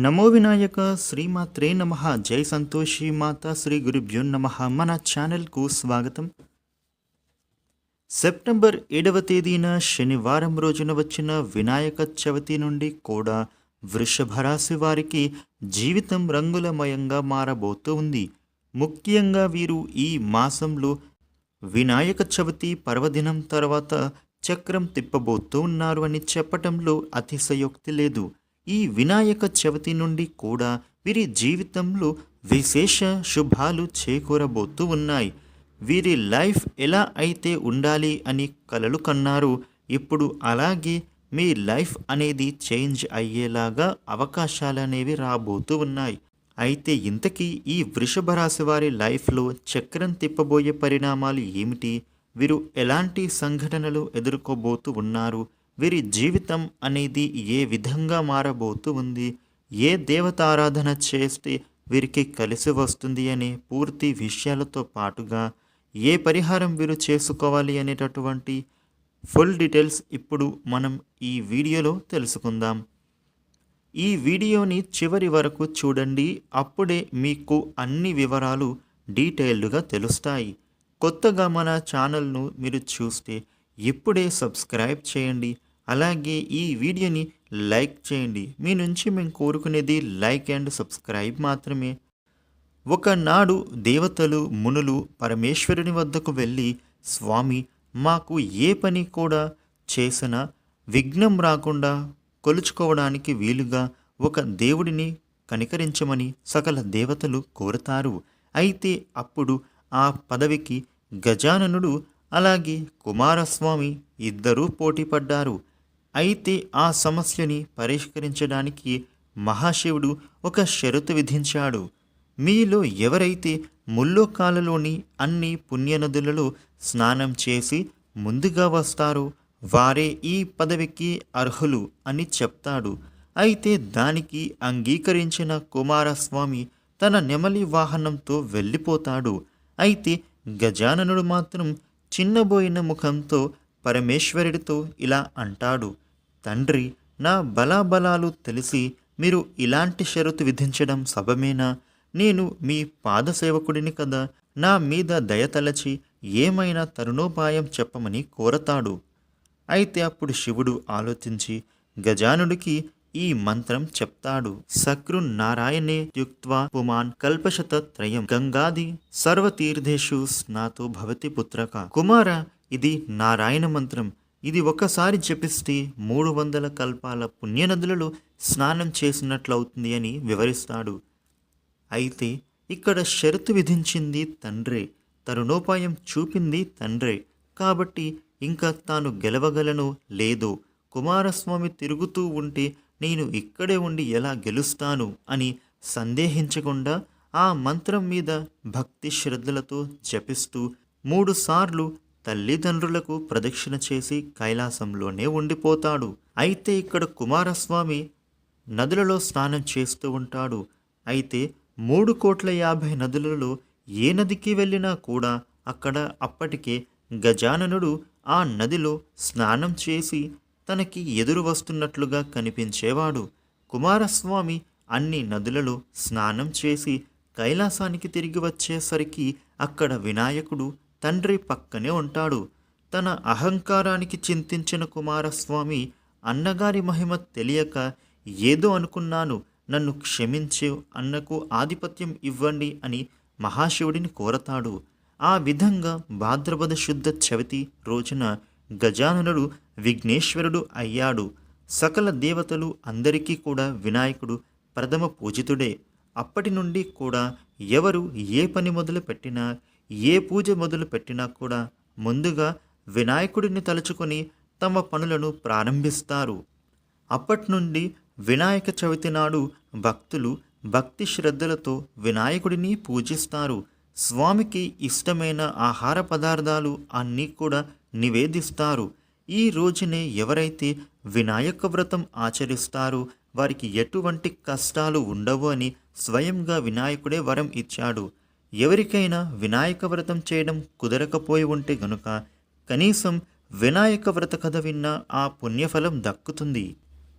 నమో వినాయక శ్రీమాత్రే నమ. జై సంతోషి మాత శ్రీ గురుభ్యో నమ. మన ఛానల్కు స్వాగతం. సెప్టెంబర్ ఏడవ తేదీన శనివారం రోజున వచ్చిన వినాయక చవితి నుండి కూడా వృషభ రాశి వారికి జీవితం రంగులమయంగా మారబోతూ ఉంది. ముఖ్యంగా వీరు ఈ మాసంలో వినాయక చవితి పర్వదినం తర్వాత చక్రం తిప్పబోతూ ఉన్నారు అని చెప్పటంలో అతిశయోక్తి లేదు. ఈ వినాయక చవితి నుండి కూడా వీరి జీవితంలో విశేష శుభాలు చేకూరబోతూ ఉన్నాయి. వీరి లైఫ్ ఎలా అయితే ఉండాలి అని కలలు కన్నారు ఇప్పుడు అలాగే మీ లైఫ్ అనేది చేంజ్ అయ్యేలాగా అవకాశాలు అనేవి రాబోతూ ఉన్నాయి. అయితే ఇంతకీ ఈ వృషభ రాశి వారి లైఫ్లో చక్రం తిప్పబోయే పరిణామాలు ఏమిటి? వీరు ఎలాంటి సంఘటనలు ఎదుర్కోబోతూ ఉన్నారు? వీరి జీవితం అనేది ఏ విధంగా మారబోతూ ఉంది ఏ దేవతారాధన చేస్తే వీరికి కలిసి వస్తుంది అనే పూర్తి విషయాలతో పాటుగా ఏ పరిహారం వీరు చేసుకోవాలి అనేటటువంటి ఫుల్ డీటెయిల్స్ ఇప్పుడు మనం ఈ వీడియోలో తెలుసుకుందాం. ఈ వీడియోని చివరి వరకు చూడండి అప్పుడే మీకు అన్ని వివరాలు డీటెయిల్డ్గా తెలుస్తాయి. కొత్తగా మన ఛానల్ను మీరు చూస్తే ఇప్పుడే సబ్స్క్రైబ్ చేయండి. అలాగే ఈ వీడియోని లైక్ చేయండి. మీ నుంచి మేము కోరుకునేది లైక్ అండ్ సబ్స్క్రైబ్ మాత్రమే. ఒకనాడు దేవతలు మునులు పరమేశ్వరుని వద్దకు వెళ్ళి స్వామి మాకు ఏ పని కూడా చేసినా? విఘ్నం రాకుండా కొలుచుకోవడానికి వీలుగా ఒక దేవుడిని కనికరించమని సకల దేవతలు కోరుతారు. అయితే అప్పుడు ఆ పదవికి గజాననుడు అలాగే కుమారస్వామి ఇద్దరూ పోటీపడ్డారు. అయితే ఆ సమస్యని పరిష్కరించడానికి మహాశివుడు ఒక షరతు విధించాడు. మీలో ఎవరైతే ముల్లోకాలలోని అన్ని పుణ్యనదులలో స్నానం చేసి ముందుగా వస్తారో వారే ఈ పదవికి అర్హులు అని చెప్తాడు. అయితే దానికి అంగీకరించిన కుమారస్వామి తన నెమలి వాహనంతో వెళ్ళిపోతాడు. అయితే గజాననుడు మాత్రం చిన్నబోయిన ముఖంతో పరమేశ్వరుడితో ఇలా అంటాడు తండ్రి నా బలాబలాలు తెలిసి మీరు ఇలాంటి షరతు విధించడం సభమేనా నేను మీ పాదసేవకుడిని కదా. నా మీద దయతలచి ఏమైనా తరుణోపాయం చెప్పమని కోరతాడు. అయితే అప్పుడు శివుడు ఆలోచించి గజానుడికి ఈ మంత్రం చెప్తాడు. సక్రు నారాయణే యుక్త్వా పుమాన్ కల్పశత త్రయం గంగాది సర్వతీర్థేషు స్నాతో భవతి పుత్రక. కుమార ఇది నారాయణ మంత్రం. ఇది ఒకసారి జపిస్తే మూడు వందల కల్పాల పుణ్యనదులలో స్నానం చేసినట్లవుతుంది అని వివరిస్తాడు. అయితే ఇక్కడ షరతు విధించింది తండ్రే తరుణోపాయం చూపింది తండ్రే. కాబట్టి ఇంకా తాను గెలవగలను లేదో కుమారస్వామి తిరుగుతూ ఉంటే నేను ఇక్కడే ఉండి ఎలా గెలుస్తాను అని సందేహించకుండా ఆ మంత్రం మీద భక్తి శ్రద్ధలతో జపిస్తూ మూడుసార్లు తల్లిదండ్రులకు ప్రదక్షిణ చేసి కైలాసంలోనే ఉండిపోతాడు. అయితే ఇక్కడ కుమారస్వామి నదులలో స్నానం చేస్తూ ఉంటాడు. అయితే మూడు కోట్ల యాభై నదులలో ఏ నదికి వెళ్ళినా కూడా అక్కడ అప్పటికే గజాననుడు ఆ నదిలో స్నానం చేసి తనకి ఎదురు వస్తున్నట్లుగా కనిపించేవాడు. కుమారస్వామి అన్ని నదులలో స్నానం చేసి కైలాసానికి తిరిగి వచ్చేసరికి అక్కడ వినాయకుడు తండ్రి పక్కనే ఉంటాడు. తన అహంకారానికి చింతించిన కుమారస్వామి అన్నగారి మహిమ తెలియక ఏదో అనుకున్నాను నన్ను క్షమించే అన్నకు ఆధిపత్యం ఇవ్వండి అని మహాశివుడిని కోరతాడు. ఆ విధంగా భాద్రపద శుద్ధ చవితి రోజున గజాననుడు విఘ్నేశ్వరుడు అయ్యాడు. సకల దేవతలు అందరికీ కూడా వినాయకుడు ప్రథమ పూజితుడే. అప్పటి నుండి కూడా ఎవరు ఏ పని మొదలు పెట్టినా ఏ పూజ మొదలు పెట్టినా కూడా ముందుగా వినాయకుడిని తలుచుకొని తమ పనులను ప్రారంభిస్తారు. అప్పటి నుండి వినాయక చవితి నాడు భక్తులు భక్తి శ్రద్ధలతో వినాయకుడిని పూజిస్తారు. స్వామికి ఇష్టమైన ఆహార పదార్థాలు అన్నీ కూడా నివేదిస్తారు. ఈ రోజునే ఎవరైతే వినాయక వ్రతం ఆచరిస్తారో వారికి ఎటువంటి కష్టాలు ఉండవు అని స్వయంగా వినాయకుడే వరం ఇచ్చాడు. ఎవరికైనా వినాయక వ్రతం చేయడం కుదరకపోయి ఉంటే గనుక కనీసం వినాయక వ్రత కథ విన్న ఆ పుణ్యఫలం దక్కుతుంది.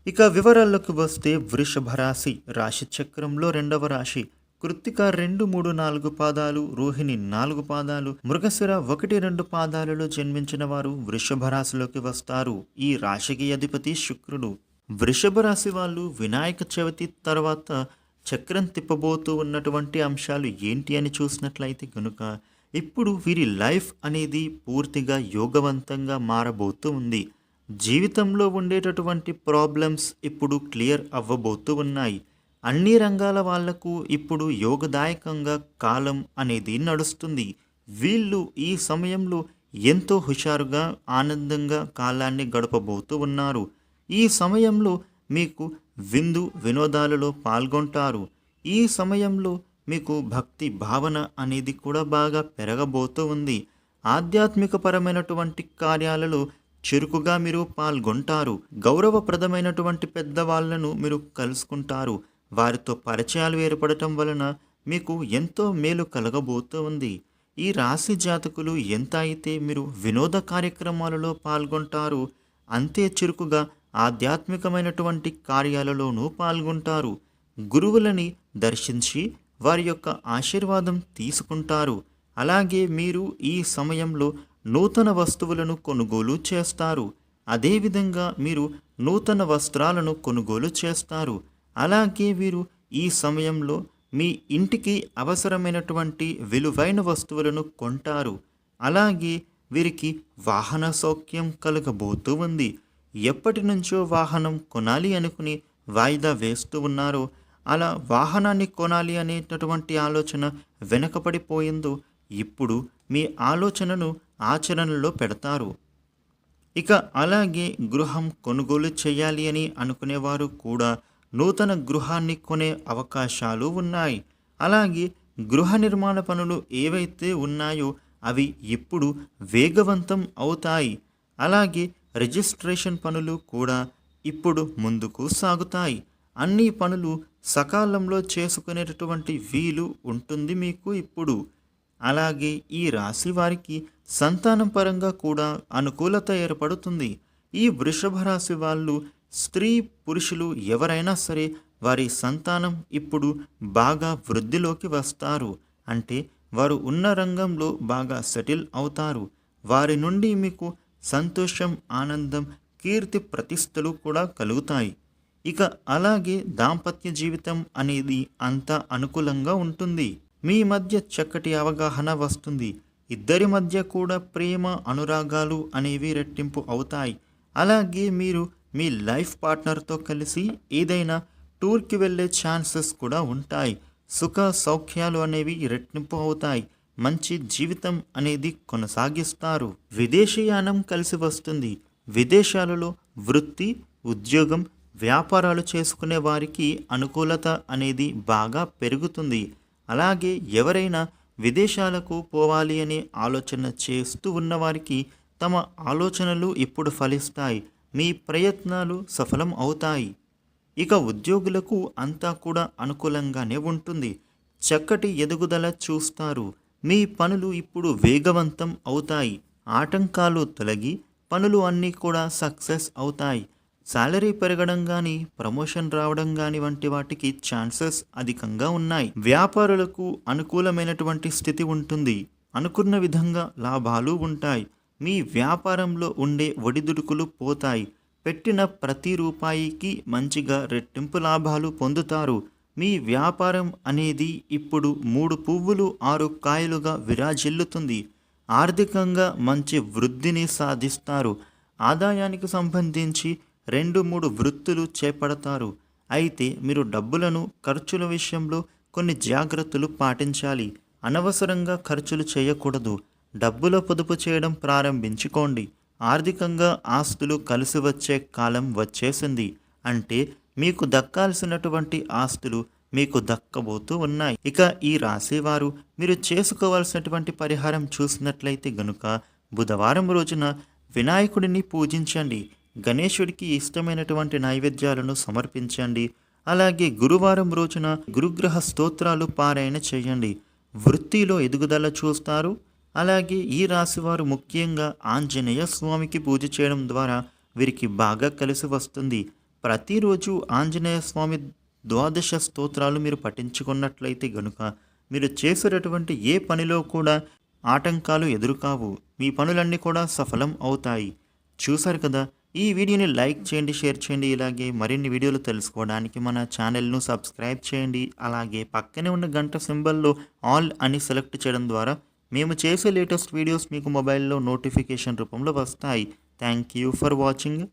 ఇక వివరాల్లోకి వస్తే వృషభ రాశి రాశి చక్రంలో రెండవ రాశి. కృత్తిక రెండు మూడు నాలుగు పాదాలు రోహిణి నాలుగు పాదాలు మృగశిర ఒకటి రెండు పాదాలలో జన్మించిన వారు వృషభ రాశిలోకి వస్తారు. ఈ రాశికి అధిపతి శుక్రుడు. వృషభ రాశి వాళ్ళు వినాయక చవితి తర్వాత చక్రం తిప్పబోతూ ఉన్నటువంటి అంశాలు ఏంటి అని చూసినట్లయితే కనుక ఇప్పుడు వీరి లైఫ్ అనేది పూర్తిగా యోగవంతంగా మారబోతూ ఉంది. జీవితంలో ఉండేటటువంటి ప్రాబ్లమ్స్ ఇప్పుడు క్లియర్ అవ్వబోతూ ఉన్నాయి. అన్ని రంగాల వాళ్ళకు ఇప్పుడు యోగదాయకంగా కాలం అనేది నడుస్తుంది. వీళ్ళు ఈ సమయంలో ఎంతో హుషారుగా ఆనందంగా కాలాన్ని గడపబోతూ ఉన్నారు. ఈ సమయంలో మీకు విందు వినోదాలలో పాల్గొంటారు. ఈ సమయంలో మీకు భక్తి భావన అనేది కూడా బాగా పెరగబోతూ ఉంది. ఆధ్యాత్మికపరమైనటువంటి కార్యాలలో చురుకుగా మీరు పాల్గొంటారు. గౌరవప్రదమైనటువంటి పెద్దవాళ్ళను మీరు కలుసుకుంటారు. వారితో పరిచయాలు ఏర్పడటం వలన మీకు ఎంతో మేలు కలగబోతూ ఉంది. ఈ రాశి జాతకులు ఎంత అయితే మీరు వినోద కార్యక్రమాలలో పాల్గొంటారు అంతే చురుకుగా ఆధ్యాత్మికమైనటువంటి కార్యాలలోనూ పాల్గొంటారు. గురువులని దర్శించి వారి యొక్క ఆశీర్వాదం తీసుకుంటారు. అలాగే మీరు ఈ సమయంలో నూతన వస్తువులను కొనుగోలు చేస్తారు. అదేవిధంగా మీరు నూతన వస్త్రాలను కొనుగోలు చేస్తారు. అలాగే వీరు ఈ సమయంలో మీ ఇంటికి అవసరమైనటువంటి విలువైన వస్తువులను కొంటారు. అలాగే వీరికి వాహన సౌఖ్యం కలగబోతూ ఉంది. ఎప్పటి నుంచో వాహనం కొనాలి అనుకుని వాయిదా వేస్తూ ఉన్నారో అలా వాహనాన్ని కొనాలి అనేటటువంటి ఆలోచన వెనకపడిపోయిందో ఇప్పుడు మీ ఆలోచనను ఆచరణలో పెడతారు. ఇక అలాగే గృహం కొనుగోలు చేయాలి అని అనుకునేవారు కూడా నూతన గృహాన్ని కొనే అవకాశాలు ఉన్నాయి. అలాగే గృహ నిర్మాణ పనులు ఏవైతే ఉన్నాయో అవి ఇప్పుడు వేగవంతం అవుతాయి. అలాగే రిజిస్ట్రేషన్ పనులు కూడా ఇప్పుడు ముందుకు సాగుతాయి. అన్ని పనులు సకాలంలో చేసుకునేటటువంటి వీలు ఉంటుంది మీకు ఇప్పుడు. అలాగే ఈ రాశి వారికి సంతానం పరంగా కూడా అనుకూలత ఏర్పడుతుంది. ఈ వృషభ రాశి వాళ్ళు స్త్రీ పురుషులు ఎవరైనా సరే వారి సంతానం ఇప్పుడు బాగా వృద్ధిలోకి వస్తారు. అంటే వారు ఉన్న రంగంలో బాగా సెటిల్ అవుతారు. వారి నుండి మీకు సంతోషం ఆనందం కీర్తి ప్రతిష్టలు కూడా కలుగుతాయి. ఇక అలాగే దాంపత్య జీవితం అనేది అంత అనుకూలంగా ఉంటుంది. మీ మధ్య చక్కటి అవగాహన వస్తుంది. ఇద్దరి మధ్య కూడా ప్రేమ అనురాగాలు అనేవి రెట్టింపు అవుతాయి. అలాగే మీరు మీ లైఫ్ పార్ట్నర్తో కలిసి ఏదైనా టూర్కి వెళ్ళే ఛాన్సెస్ కూడా ఉంటాయి. సుఖ సౌఖ్యాలు అనేవి రెట్టింపు అవుతాయి. మంచి జీవితం అనేది కొనసాగిస్తారు. విదేశీయానం కలిసి వస్తుంది. విదేశాలలో వృత్తి ఉద్యోగం వ్యాపారాలు చేసుకునే వారికి అనుకూలత అనేది బాగా పెరుగుతుంది. అలాగే ఎవరైనా విదేశాలకు పోవాలి అనే ఆలోచన చేస్తూ ఉన్నవారికి తమ ఆలోచనలు ఇప్పుడు ఫలిస్తాయి. మీ ప్రయత్నాలు సఫలం అవుతాయి. ఇక ఉద్యోగులకు అంతా కూడా అనుకూలంగానే ఉంటుంది. చక్కటి ఎదుగుదల చూస్తారు. మీ పనులు ఇప్పుడు వేగవంతం అవుతాయి. ఆటంకాలు తొలగి పనులు అన్నీ కూడా సక్సెస్ అవుతాయి. శాలరీ పెరగడం కానీ ప్రమోషన్ రావడం కానీ వంటి వాటికి ఛాన్సెస్ అధికంగా ఉన్నాయి. వ్యాపారులకు అనుకూలమైనటువంటి స్థితి ఉంటుంది. అనుకున్న విధంగా లాభాలు ఉంటాయి. మీ వ్యాపారంలో ఉండే ఒడిదుడుకులు పోతాయి. పెట్టిన ప్రతి రూపాయికి మంచిగా రెట్టింపు లాభాలు పొందుతారు. మీ వ్యాపారం అనేది ఇప్పుడు మూడు పువ్వులు ఆరు కాయలుగా విరాజిల్లుతుంది. ఆర్థికంగా మంచి వృద్ధిని సాధిస్తారు. ఆదాయానికి సంబంధించి రెండు మూడు వృత్తులు చేపడతారు. అయితే మీరు డబ్బులను ఖర్చుల విషయంలో కొన్ని జాగ్రత్తలు పాటించాలి. అనవసరంగా ఖర్చులు చేయకూడదు. డబ్బుల పొదుపు చేయడం ప్రారంభించుకోండి. ఆర్థికంగా ఆస్తులు కలిసి వచ్చే కాలం వచ్చేసింది. అంటే మీకు దక్కాల్సినటువంటి ఆస్తులు మీకు దక్కబోతూ ఉన్నాయి. ఇక ఈ రాశివారు మీరు చేసుకోవాల్సినటువంటి పరిహారం చూసినట్లయితే గనుక బుధవారం రోజున వినాయకుడిని పూజించండి. గణేశుడికి ఇష్టమైనటువంటి నైవేద్యాలను సమర్పించండి. అలాగే గురువారం రోజున గురుగ్రహ స్తోత్రాలు పారాయణ చేయండి. వృత్తిలో ఎదుగుదల చూస్తారు. అలాగే ఈ రాశివారు ముఖ్యంగా ఆంజనేయ స్వామికి పూజ చేయడం ద్వారా వీరికి బాగా కలిసి వస్తుంది. ప్రతిరోజు ఆంజనేయ స్వామి ద్వాదశ స్తోత్రాలు మీరు పఠించుకున్నట్లయితే గనుక మీరు చేసేటటువంటి ఏ పనిలో కూడా ఆటంకాలు ఎదురుకావు. మీ పనులన్నీ కూడా సఫలం అవుతాయి. చూశారు కదా? ఈ వీడియోని లైక్ చేయండి షేర్ చేయండి. ఇలాగే మరిన్ని వీడియోలు తెలుసుకోవడానికి మన ఛానల్ను సబ్స్క్రైబ్ చేయండి. అలాగే పక్కనే ఉన్న గంట సింబల్లో ఆల్ అని సెలెక్ట్ చేయడం ద్వారా మేము చేసే లేటెస్ట్ వీడియోస్ మీకు మొబైల్లో నోటిఫికేషన్ రూపంలో వస్తాయి. Thank you for watching